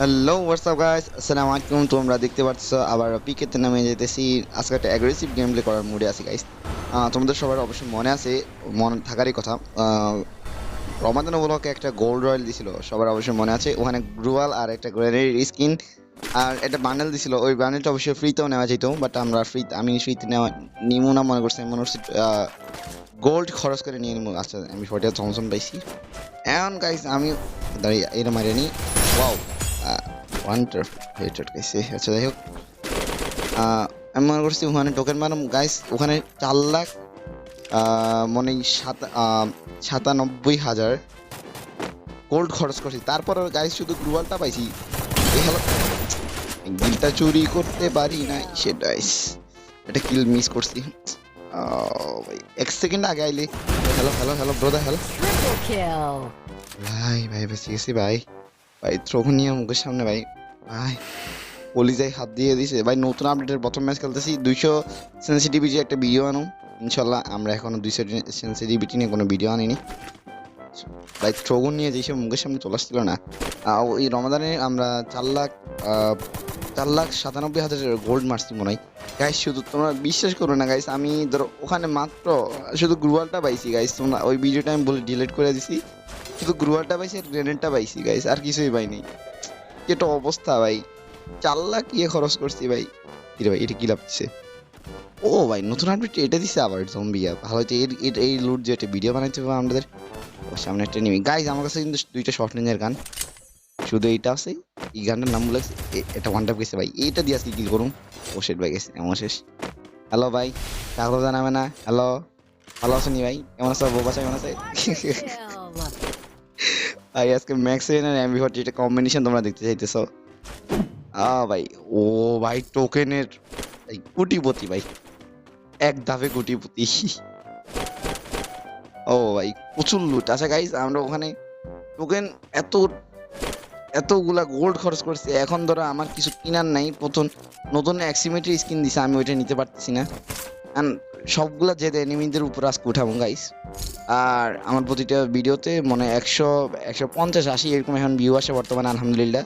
Hello WhatsApp guys আসসালামু আলাইকুম তোমরা দেখতে পাচ্ছ আবার পিকেতে নামে যেতেছি। আজকে একটা অ্যাগ্রেসিভ গেম প্লে করার মুডে আছি গাইস তোমাদের সবার অবশ্যই মনে আছে, মনে থাকারই কথা। রমাদান ব্লকে একটা গোল্ড রয়্যাল দিছিল, সবার অবশ্যই মনে আছে। ওখানে গ্রুয়াল আর একটা গ্রেনেড স্কিন আর একটা বান্ডেল দিছিল, ওই বান্ডেলটা অবশ্যই ফ্রিতেও নেওয়া যেত বাট আমরা ফ্রি আমি ফ্রিতে নেওয়া নিমু না মনে করছি মনে করছি গোল্ড খরচ করে নিয়ে নিবো আচ্ছা আমি ফটো থমসন পাইছি। এখন গাইস আমি দাঁড়িয়ে মারিয়ে নিই। ওয়াও ওয়ান্টার হেটেড গাইছে আচ্ছা যাই হোক। আমি মনে করছি ওখানে টোকেন মারাম গাইস ওখানে চার লাখ মনে সাত সাতানব্বই হাজার গোল্ড খরচ করছি। তারপর গাইস শুধু গ্রুয়ালটা পাইছি। এই হলো গিলটা চুরি করতে পারি না সেটাই এটা কিল মিস করছি। এক সেকেন্ড আগে আইলি। Hello hello hello brother hello ভাই ভাই বেঁচে গেছি ভাই। ভাই থ্রোক নিয়ে মুখের সামনে ভাই ভাই, কলিজায় হাত দিয়ে দিছে। ভাই, নতুন আপডেটের প্রথম ম্যাচ খেলতেছি, দুইশো সেন্সিটিভিটি একটা ভিডিও আনো ইনশাল্লাহ আমরা এখনও দুইশো সেন্সিটিভিটি নিয়ে কোনো ভিডিও আনিনি। ভাই থ্রোগুন নিয়ে যেসব মুখের সামনে চলে আসছিল না ওই রমাদানে আমরা চার লাখ চার লাখ সাতানব্বই হাজার গোল্ড মারছি মনে হয়। গাইস শুধু তোমরা বিশ্বাস করো না গাইস আমি ধরো ওখানে মাত্র শুধু গ্রুয়ালটা পাইছি গাইস তোমরা ওই ভিডিওটা আমি বলে ডিলিট করে দিছি। শুধু গ্রুয়ালটা পাইছি আর গ্রেনেডটা পাইছি গাইস আর কিছুই পাইনি। কি একটা অবস্থা, ভাই। চার লাখ ইয়ে খরচ করছি, ভাই? কিরে ভাই, এটা কি লাগছে ও ভাই, নতুন আপডেট এটা দিছে আবার জম্বিয়া ভালো হচ্ছে, এর এই লুট যে একটা ভিডিও বানাইতে হবে আমাদের। সামনে একটা নিবি গাইস আমার কাছে কিন্তু দুইটা শর্ট রেঞ্জের গান শুধু এইটা আছে, এই গানটার নাম বলে এটা ওয়ান টাপ গেছে, ভাই। এইটা দিয়ে আজকে কিল করুন ও শেট ভাই, গেছে, এমন শেষ। হ্যালো ভাই কাগজ জানাবে না। হ্যালো ভালো আছেন ভাই? কেমন আছো? বউ বাসা কেমন আছে? ভাই আজকে ম্যাক্স আর ফোর্টি এটা কম্বিনেশন তোমরা দেখতে চাইতেছো। আ ভাই, ও ভাই টোকেনের কোটিপতি ভাই। এক ধাপে কোটিপতি। ও ভাই, প্রচুর লুট আচ্ছা গাইস আমরা ওখানে টোকেন এত, এতগুলা গোল্ড খরচ করছি, এখন ধরো আমার কিছু কিনার নাই। প্রথম নতুন অ্যাক্সিমেট্রি স্কিন দিছে, আমি ওইটা নিতে পারতেছি না। সবগুলা যে এনিমিদের উপর আজকে উঠাবো গাইস আর আমার প্রতিটা ভিডিওতে মানে একশো একশো পঞ্চাশ, আশি এরকম এখন ভিউ আসে বর্তমানে, আলহামদুলিল্লাহ।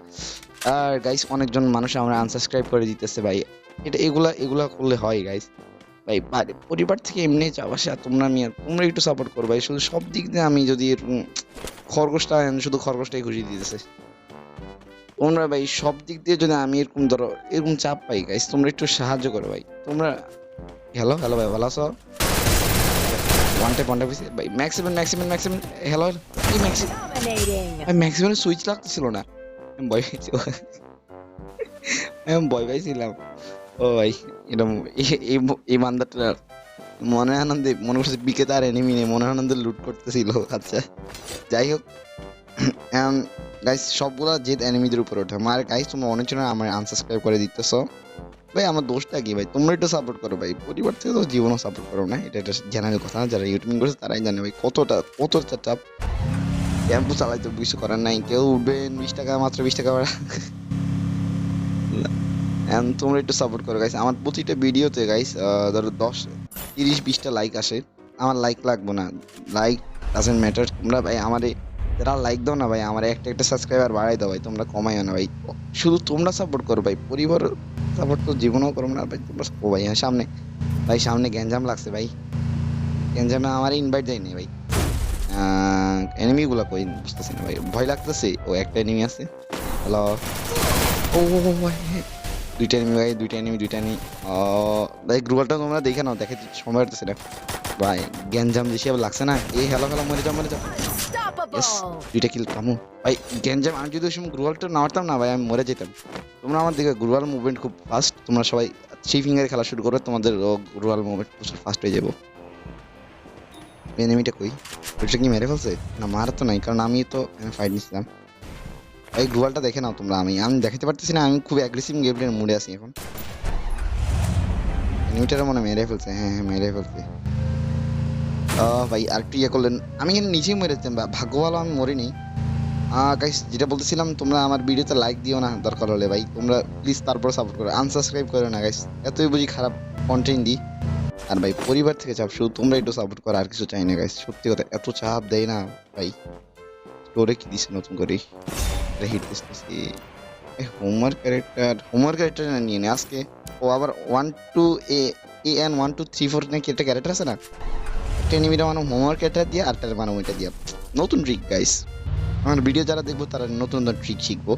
আর গাইস অনেকজন মানুষ আমরা আনসাবস্ক্রাইব করে দিতেছে, ভাই। এটা এগুলা এগুলা করলে হয় গাইস ভাই পরিবার থেকে এমনি চাপ আসে আর তোমরা আমি তোমরা একটু সাপোর্ট করো, ভাই। শুধু সব দিক দিয়ে আমি যদি খরগোশটা, শুধু খরগোশটাই খুশি দিতেছে। তোমরা ভাই, সব দিক দিয়ে যদি আমি এরকম ধরো, এরকম চাপ পাই গাইস তোমরা একটু সাহায্য করো, ভাই। তোমরা হ্যালো হ্যালো ভাই ভালো আছো ওয়ান টাইপ ওয়ান টাইপ ভাই ম্যাক্সিমাম ম্যাক্সিমাম ম্যাক্সিমাম হ্যালো এই ম্যাক্সিমাম ম্যাক্সিমাম সুইচ লাগতেছিল না। ভয় পাইছি আমি ভয় পাইছিলাম ও ভাই এরকম এই- মান্দাটা মনে আনন্দে মনে করছে বিকে তার এনিমি নেই, মনে আনন্দে লুট করতেছিল। আচ্ছা যাই হোক। গাইস সবগুলা জেদ এনিমিদের উপরে ওঠে। আমার গাইস তোমরা অনেক জন আমার আনসাবস্ক্রাইব করে দিতেছো। ভাই, আমার দোষটা কি ভাই? তোমরা একটু সাপোর্ট করো ভাই। পরিবার থেকে তো জীবনও সাপোর্ট করো না, এটা একটা জেনারেল কথা যারা ইউটিউবিং করছে তারাই জানে ভাই, কতটা কতটা চাপ টেম্পু চালাইতে কিছু করার নাই, কেউ উঠবেন বিশ টাকা, মাত্র বিশ টাকা ভাড়া। And তোমরা একটু সাপোর্ট করো গাইস আমার প্রতিটা ভিডিওতে গাইস ধরো দশ, তিরিশ, বিশটা লাইক আসে। আমার লাইক লাগবো না। লাইক ডাজেন্ট ম্যাটার তোমরা ভাই, আমার যারা লাইক দাও না ভাই, আমার একটা একটা সাবস্ক্রাইবার বাড়াই দাও ভাই, তোমরা কমাইও না ভাই। শুধু তোমরা সাপোর্ট করো ভাই, পরিবার সাপোর্ট তো জীবনেও করো না ভাই, তোমরা ও ভাই। হ্যাঁ সামনে, ভাই, সামনে গ্যাঞ্জাম লাগছে ভাই। গ্যাঞ্জামে আমার ইনভাইট দেয়নি ভাই। এনিমি গুলা কই, বুঝতেছি না ভাই, ভয় লাগতেছে। ও, একটা এনিমি আছে। হ্যালো ও। দুইটা এনিমি ভাই, দুইটা এনিমি দুইটা এনিমি ভাই গ্রুপালটা তোমরা দেখে নাও, দেখে সময় হতেছে না। ভাই গ্যাঞ্জাম বেশি আবার লাগছে না? এই হ্যালো হ্যালো মরে যাও মরে যাও. দুইটা কিল কামু। ভাই গ্যাঞ্জাম আমি যদি ওই সময় গ্রুয়ালটা না মারতাম না ভাই আমি মরে যেতাম। তোমরা আমার দিকে গ্রুয়াল মুভমেন্ট খুব ফাস্ট তোমরা সবাই থ্রি ফিঙ্গারে খেলা শুরু করো তোমাদের গ্রুয়াল মুভমেন্ট ফাস্ট হয়ে যাব। এনিমিটা কই? ওইটা কি মেরে ফেলছে? না মার তো নাই কারণ আমি তো ফাইট নিছিলাম। ভাই গ্রুয়ালটা দেখে নাও তোমরা আমি আমি দেখাতে পারতেছি না আমি খুব অ্যাগ্রেসিভ গেমপ্লের মুডে আছি এখন। এনিমিটার মনে মেরে ফেলছে হ্যাঁ হ্যাঁ মেরে ফেলছে। ভাই, আরেকটু ইয়ে করলেন। আমি কিন্তু নিজেই মরে যেতাম বা- ভাগ্য ভালো আমি মরিনি। গাইস যেটা বলতেছিলাম, তোমরা আমার ভিডিওতে লাইক দিও না, দরকার হলে ভাই। তোমরা প্লিজ তারপর সাপোর্ট করো। আনসাবস্ক্রাইব করো না গাইস এতই বুঝি খারাপ কন্টেন্ট দিই আর ভাই, পরিবার থেকে চাপ, শুধু তোমরা একটু সাপোর্ট করো, আর কিছু চাই না গাইস সত্যি কথা, এত চাপ দেয় না, ভাই। স্টোরে কি দিছে নতুন করে? হিট দিতেছি। হোমওয়ার্ক ক্যারেক্টার হোমওয়ার্ক ক্যারেক্টার নিয়ে নে, আজকে। ও আবার one two A A N one two three four নাকি একটা ক্যারেক্টার আছে না? এনিমিটা মানে হোমওয়ার্ক ক্যারেক্টার দিয়ে আরটা মানে ওইটা দিয়ে। নতুন ট্রিক গাইস আমার ভিডিও যারা দেখব, তারা নতুন নতুন ট্রিক শিখব।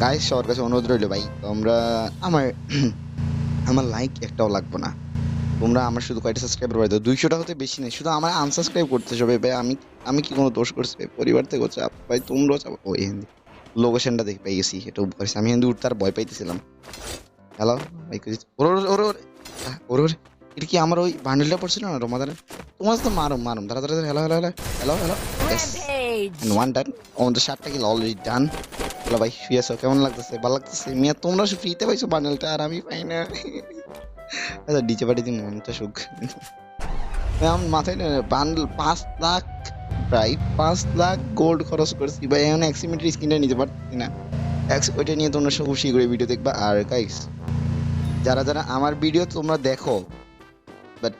গাইস সবার কাছে অনুরোধ রইল, ভাই, তোমরা আমার আমার লাইক একটাও লাগবো না। তোমরা আমার শুধু কয়টা সাবস্ক্রাইবার বাড়াই দাও? দুইশোটা হতে বেশি নেই। শুধু আমার আনসাবস্ক্রাইব করতে হবে, ভাই। আমি আমি কি কোনো দোষ করছি, ভাই? পরিবার থেকে চাপ। ভাই, তোমরাও চাপ। ও হিন্দি। লোকেশনটা দেখে পেয়ে গেছি এটা উপকার আমি হিন্দি উঠতে আর ভয় পাইতেছিলাম। হ্যালো ভাই ওর ওর ওর ওর ওর। এটা কি আমার ওই বান্ডেলটা পড়ছিল না রমাদানের? তোমার তো মারো মারো দাঁড়া দাঁড়া hello hello hello hello hello and one done আমাদের শার্টটা কি অলরেডি ডান হ্যালো ভাই শুয়ে আছো? কেমন লাগতেছে? ভালো লাগতেছে? মিয়া তোমরা ফ্রিতে পাইছো বান্ডেলটা? আর আমি পাই না। আচ্ছা ডিজে পার্টি দিন মনটা সুখ। আমার মাথায় বান্ডেল পাঁচ লাখ প্রায় পাঁচ লাখ গোল্ড খরচ করছি। ভাই এখন এক্সিমেট্রি স্ক্রিনটা নিতে পারছি না। ওইটা নিয়ে তোমরা সব খুশি করে ভিডিও দেখবা। আর গাইস যারা যারা আমার ভিডিও তোমরা দেখো বাট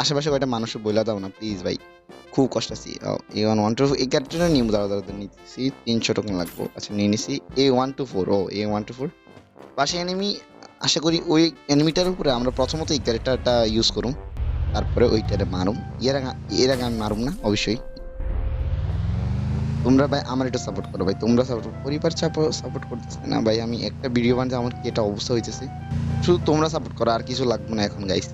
আশেপাশে কয়টা মানুষ বইলা দাও না প্লিজ ভাই। খুব কষ্ট আছি। এ ওয়ান ওয়ান টু এই ক্যারেক্টারটা নিয়ে দাঁড়া দাঁড়া নিচ্ছি তিনশো টোকেন লাগবো। আচ্ছা নিয়ে নিছি। এ ওয়ান টু ফোর ও এ ওয়ান টু ফোর পাশে এনিমি আশা করি ওই এনিমিটার উপরে আমরা প্রথমত এই ক্যারেক্টারটা ইউজ করুম। তারপরে ওইটারে মারুম। এর আগে এর আগে আমি মারুম না, অবশ্যই। তোমরা ভাই আমার একটু সাপোর্ট করো ভাই। তোমরা সাপোর্ট পরিবার সাপোর্ট করতেছে না ভাই। আমি একটা ভিডিও বানাতে আমার কি একটা অবস্থা হইতেছে? শুধু তোমরা সাপোর্ট করো, আর কিছু লাগবে না এখন গাইস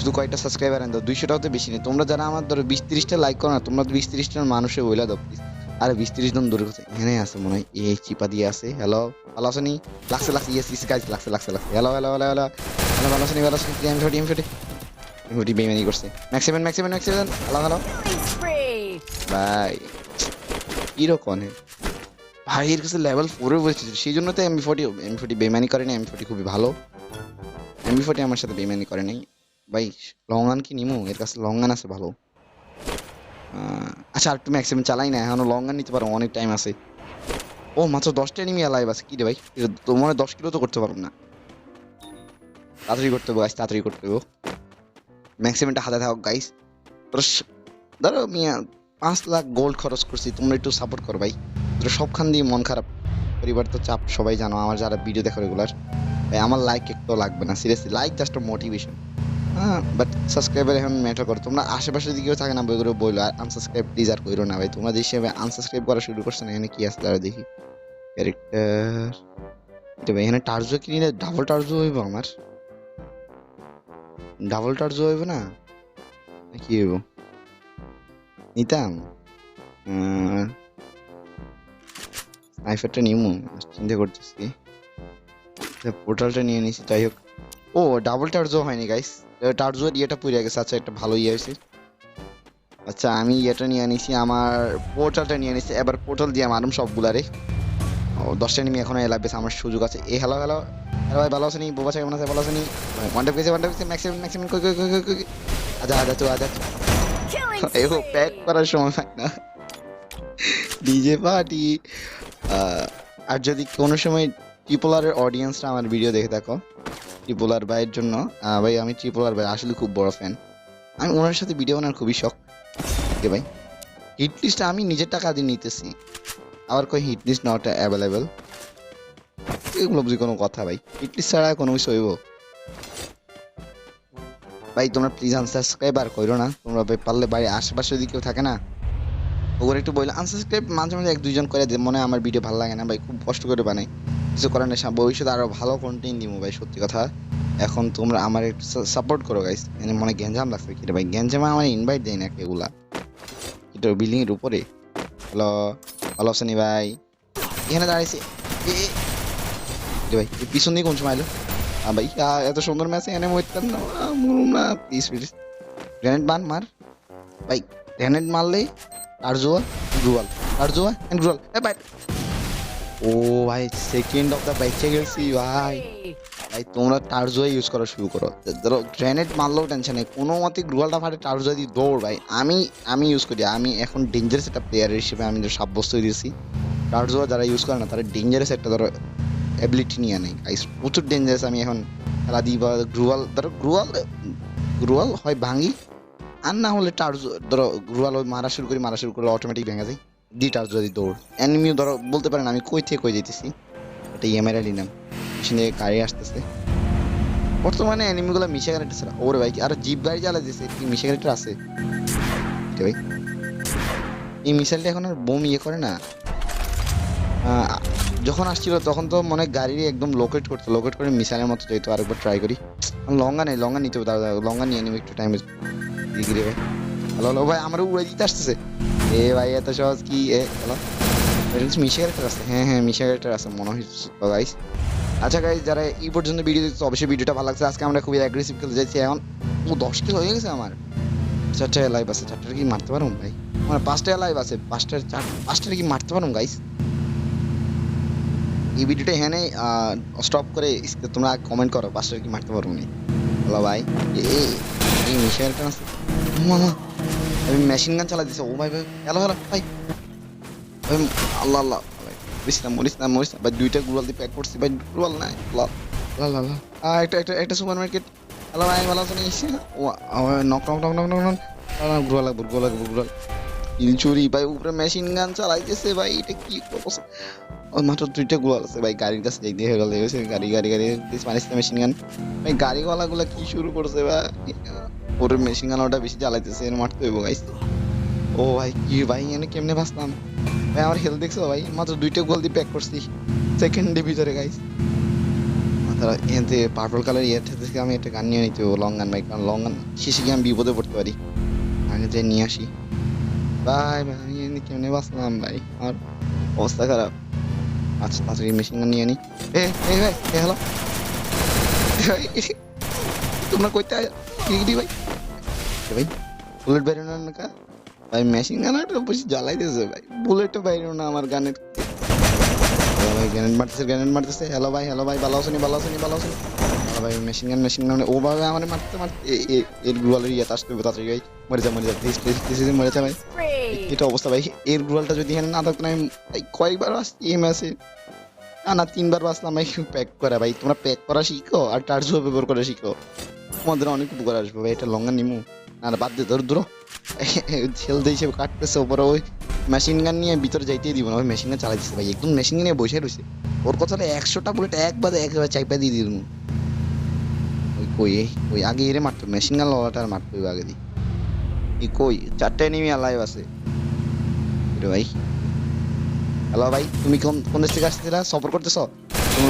শুধু কয়েকটা সাবস্ক্রাইবার আনতো দুইশোটাও তো বেশি নেই। তোমরা যারা আমার ধরো বিশ তিরিশটা লাইক করো না, তোমরা বিশ তিরিশটার মানুষে বইলা দাও প্লিজ আরে বিশ তিরিশ জন দূরে কথা এখানে আছে মনে হয়, এই চিপা দিয়ে আছে। হ্যালো ভালো আছো নি? লাগছে লাগছে ইয়েস ইস গাইজ লাগছে লাগছে লাগছে। Hello hello hello hello hello ভালো আছো নি? ভালো আছো M forty M forty M forty বেমানি করছে। Maximum maximum maximum hello hello. ভাই কীরকম ভাই, এর কাছে লেভেল ফোরে বসেছিল সেই জন্য তো এমবি ফোর্টি এম ফোর্টি বেমানি করে না এমবি ফোর্টি খুবই ভালো। এমবি ফোর্টি আমার সাথে বেমানি করে নাই। ভাই লং গান কি নিমু? এর কাছে লং গান আছে ভালো। আচ্ছা আর একটু ম্যাক্সিমাম চালাই না, এখনও লং গান নিতে পারো, অনেক টাইম আছে। ও, মাত্র দশটা এনিমি লাইভ আছে, কি রে ভাই? এটা তো হয় দশ কিলো তো করতে পারব না। তাড়াতাড়ি করতে হবে গাইস তাড়াতাড়ি করতে হবে ম্যাক্সিমামটা হাতে থাকো গাইস ধরো, মিয়া, পাঁচ লাখ গোল্ড খরচ করছি, তোমরা একটু সাপোর্ট করো, ভাই। তোরা সবখান দিয়ে মন খারাপ। পরিবার তো চাপ, সবাই জানো, আমার যারা ভিডিও দেখো রেগুলার ভাই, আমার লাইক একটু লাগবে না সিরিয়াসলি লাইক জাস্ট মোটিভেশন হ্যাঁ বাট সাবস্ক্রাইবার এখন ম্যাটার করো। তোমরা আশেপাশের দিকেও থাকে না বইগুলো, বইলো আর আনসাবস্ক্রাইব প্লিজ আর করো না ভাই। তোমরা হিসেবে আনসাবস্ক্রাইব করা শুরু করছ না, এখানে কি আছে? তারা দেখি। ক্যারেক্টার এটা ভাই, এখানে টার্জো কিনে ডাবল টার্জো হইব আমার। ডাবল টার্জো হইব না? কি হইব? নিতাম? স্নাইফারটা নিমু চিন্তা করতেছি। পোর্টালটা নিয়ে নিছি, যাই হোক। ও ডাবল টার্জো হয়নি গাইস টার্জো ইয়েটা পুড়ে গেছে। আচ্ছা একটা ভালো ইয়ে হয়েছে। আচ্ছা আমি ইয়েটা নিয়ে নিছি আমার পোর্টালটা নিয়ে নিছি এবার পোর্টাল দিয়ে মারুম সবগুলারে। ও দশটা নিমি এখন এলাবে আমার সুযোগ আছে। এ হ্যালো হ্যালো হ্যালো ভাই ভালো আছেনি বোবা কেমন আছে ভালো আছেনি ওয়ান টাইপ গেছে ওয়ান টাইপ গেছে ম্যাক্সিমাম ম্যাক্সিমাম কই কই কই কই আচ্ছা আচ্ছা তো আচ্ছা Killing এগো প্যাক করার সময় পাই না। ডিজে পার্টি আর যদি কোনো সময় ট্রিপোলারের অডিয়েন্সরা আমার ভিডিও দেখে থাকো। ট্রিপোলার ভাইয়ের জন্য। ভাই, আমি ট্রিপোলার ভাই, আসলে খুব বড় ফ্যান আমি ওনার সাথে ভিডিও বানার খুবই শখ। যে ভাই? হিট লিস্টটা আমি নিজের টাকা দিয়ে নিতেছি। আবার কই হিট লিস্ট নট অ্যাভেলেবেল এগুলো বুঝি কোনো কথা, ভাই? হিট লিস্ট ছাড়া কোনো কিছু হইব? ভাই, তোমরা প্লিজ আনসাবস্ক্রাইব আর করো না। তোমরা ভাই, পারলে ভাই আশেপাশে যদি কেউ থাকে না, ওগুলো একটু বললে আনসাবস্ক্রাইব মাঝে মাঝে এক দুইজন করে মনে হয় আমার ভিডিও ভালো লাগে না। ভাই, খুব কষ্ট করে বানাই। কিছু করার নেই ভবিষ্যতে আরও ভালো কন্টেন্ট দিব ভাই, সত্যি কথা। এখন তোমরা আমার একটু সাপোর্ট করো গাইস এনে মনে গ্যাঞ্জাম লাগছে কিরে ভাই। গ্যাঞ্জামে আমার ইনভাইট দেয় না এগুলা। এটা বিল্ডিং এর উপরে। হ্যালো ভালো আছেন ভাই। এখানে দাঁড়াইছে। ভাই পিছন দিয়ে কোন সময় এলো? ভাই এত সুন্দর ম্যাচ এখানে মরতাম না। মরুম না প্লিজ প্লিজ গ্রেনেড মার মার। ভাই গ্রেনেড মারলে আর জোয়া গ্রুয়াল আর জোয়া গ্রুয়াল ভাই ও ভাই সেকেন্ড অফ দ্য বাইক গেছি, ভাই। ভাই, তোমরা টার্জো ইউজ করা শুরু করো। ধরো গ্রেনেড মারলেও টেনশন নেই। কোনো মতে গ্রুয়ালটা ফাটে টার্জো দিয়ে দৌড়, ভাই। আমি আমি ইউজ করি। আমি এখন ডেঞ্জারাস একটা প্লেয়ার হিসেবে আমি সাব্যস্ত হয়ে দিয়েছি টার্জো যারা ইউজ করে না, তারা ডেঞ্জারাস একটা ধরো অ্যাবিলিটি নিয়ে নেই প্রচুর ডেঞ্জারাস আমি এখন খেলা দিই বা গ্রুয়াল, ধরো গ্রুয়াল গ্রুয়াল হয় ভাঙি। আর না হলে টার্জো ধরো, গ্রুয়াল মারা শুরু করি, মারা শুরু করলে অটোমেটিক ভেঙে যায়। দি টার্জো দি দৌড় এনিমিও ধরো, বলতে পারেন আমি কই থেকে কই যেতেছি একটা ইএমআই নিলাম পিছনে গাড়ি আসতেছে। বর্তমানে অ্যানিমিগুলো মিশা ক্যারেক্টার ছাড়া ওরে ভাই আর জিপ গাড়ি চালা দিয়েছে কি মিশা ক্যারেক্টার আছে? ভাই। এই মিসাইলটা এখন আর বোম ইয়ে করে না। যখন আসছিল তখন তো মনে হয় গাড়ি একদম লোকেট করতো। লোকেট করে মিসাইলের মতো যেত আরেকবার ট্রাই করি। লঙ্গা নেই, লঙ্গা নিতে হবে। দাদা লঙ্গা নিয়ে নিবো একটু টাইম ভাই। হ্যালো হ্যালো ভাই আমার উড়ে দিতে আসতেছে। এ ভাই, এত সহজ কি? এ হ্যালো মিশা ক্যারেক্টার আছে। হ্যাঁ হ্যাঁ মিশা ক্যারেক্টার আছে, মনে হয় গাইস আচ্ছা গাইস যারা এই পর্যন্ত ভিডিও দেখতে অবশ্যই ভিডিওটা ভালো লাগছে। আজকে আমরা খুবই অ্যাগ্রেসিভ খেলতে যাচ্ছি এখন। ও দশ কিলো হয়ে গেছে আমার। চারটা লাইভ আছে, চারটার কি মারতে পারুম ভাই? আমার পাঁচটা লাইভ আছে পাঁচটার চার, পাঁচটার কি মারতে পারুম গাইস এই ভিডিওটা এখানে স্টপ করে তোমরা কমেন্ট করো, পাঁচটার কি মারতে পারব নি হ্যালো ভাই এই মিশাইল কেন আছে। মামা আমি মেশিন গান চালা দিছে। ও ভাই ভাই হ্যালো হ্যালো ভাই। ভাই আল্লাহ আল্লাহ। মরিস না মরিস না মরিস না ভাই দুইটা গুগল দিয়ে প্যাক করছি। ভাই গুগল নাই একটা একটা একটা সুপার মার্কেট হ্যালো ভাই ভালো আছেন? এসে ও knock knock knock knock knock knock লাগবে গুগল লাগবে গুগল ইলচুরি ভাই উপরে মেশিন গান চালাইতেছে ভাই এটা কি অবস্থা? মাত্র দুইটা গোয়াল আছে ভাই গাড়ির কাছে যাই দিয়ে গেল গাড়ি গাড়ি গাড়ি মেশিন গান ভাই গাড়িওয়ালাগুলো কি শুরু করছে ভাই? ওর মেশিন গান ওটা বেশি চালাইতেছে এর মারতে হইব গাইস ও ভাই, কি ভাই, এনে কেমনে বাঁচলাম? ভাই, আমার হেলথ দেখছ ভাই? মাত্র দুইটা গোল দিয়ে প্যাক করছি সেকেন্ডের ভিতরে গাইস তারা এতে পার্পল কালার ইয়ে থেকে আমি একটা গান নিয়ে নিতে লং গান ভাই, কারণ লং গান শেষে গিয়ে আমি বিপদে পড়তে পারি। আগে যে নিয়ে আসি। ভাই ভাই এনে কেমনে বাঁচলাম ভাই? আমার অবস্থা খারাপ। আচ্ছা তাড়াতাড়ি মেশিন গান নিয়ে নি। এ ভাই, এ হ্যালো তোমরা কইতে আয় কি, ভাই? এ ভাই। বুলেট বাইরে না না কা? ভাই মেশিন গানাটা বসে জ্বালাইতেছে ভাই। বুলেটটা বাইরে না আমার গানের ভাই গ্রেনেড মারতেছে গ্রেনেড মারতেছে। হ্যালো ভাই হ্যালো ভাই ভালো আছেনি ভালো আছেনি ভালো হ্যালো ভাই মেশিন গান মেশিন গান ওভাবে আমার মারতে মারতে এর গুলালের ইয়ে আসতে হবে তাড়াতাড়ি ভাই। মরে যা মরে যা প্লিজ প্লিজ প্লিজ মরে যা ভাই। এটা অবস্থা ভাই। এর গুলালটা যদি এখানে না থাকতো আমি ভাই কয়েকবার আসছি এই ম্যাচে না না তিনবার বাসলাম ভাই প্যাক করা ভাই। তোমরা প্যাক করা শিখো আর টার্জো ব্যবহার করা শিখো। তোমাদের অনেক উপকার আসবে ভাই এটা লঙ্গা নিমু। না বাদ দে, ধর দূর ছেলতে হিসেবে কাটতেছে, ওপরে ওই মেশিন গান নিয়ে ভিতরে যাইতেই দিব না, ওই মেশিন গান চালাইতেছে ভাই। একদম মেশিন নিয়ে বসে রয়েছে ওর কথাটা একশোটা বুলেট একবারে একবার চাইপা দিয়ে দিল ওই কই ওই আগে এরে মারতো মেশিন গান আর মারতো ওই আগে দি এই কই, চারটে এনিমি লাইভ আছে। ভাই। হ্যালো ভাই, তুমি কোন কোন দেশ থেকে আসতেছিলা? সফর করতেছ? তুমি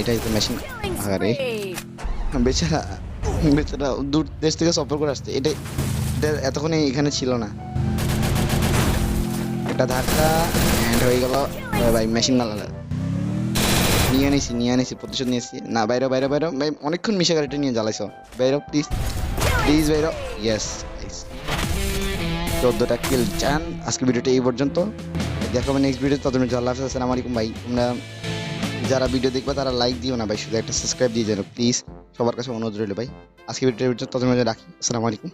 এটাই তো মেশিন আরে. বেচারা বেচারা দূর দেশ থেকে সফর করে আসছে এটা এটা এতক্ষণ এখানে ছিল না। একটা ধাক্কা হ্যান্ড হয়ে গেল ভাই মেশিন গালালা নিয়ে নিছি নিয়ে নিছি প্রতিশোধ নিয়েছি। না, বাইরে বাইরে বাইরে। ভাই, অনেকক্ষণ মিশে গাড়িটা নিয়ে জ্বালাইছ। বাইরে প্লিজ প্লিজ বাইরে। ইয়েস চোদ্দোটা কিল চান। আজকে ভিডিওটা এই পর্যন্ত। দেখা হবে নেক্সট ভিডিও ততদিন আল্লাহ আসসালামু আলাইকুম, ভাই। তোমরা যারা ভিডিও দেখবে, তারা লাইক দিও না ভাই, শুধু একটা সাবস্ক্রাইব দিয়ে যেন প্লিজ সবার কাছে অনুরোধ রইল ভাই। আজকে ভিডিওটা ততদিন রাখি। আসসালামু আলাইকুম।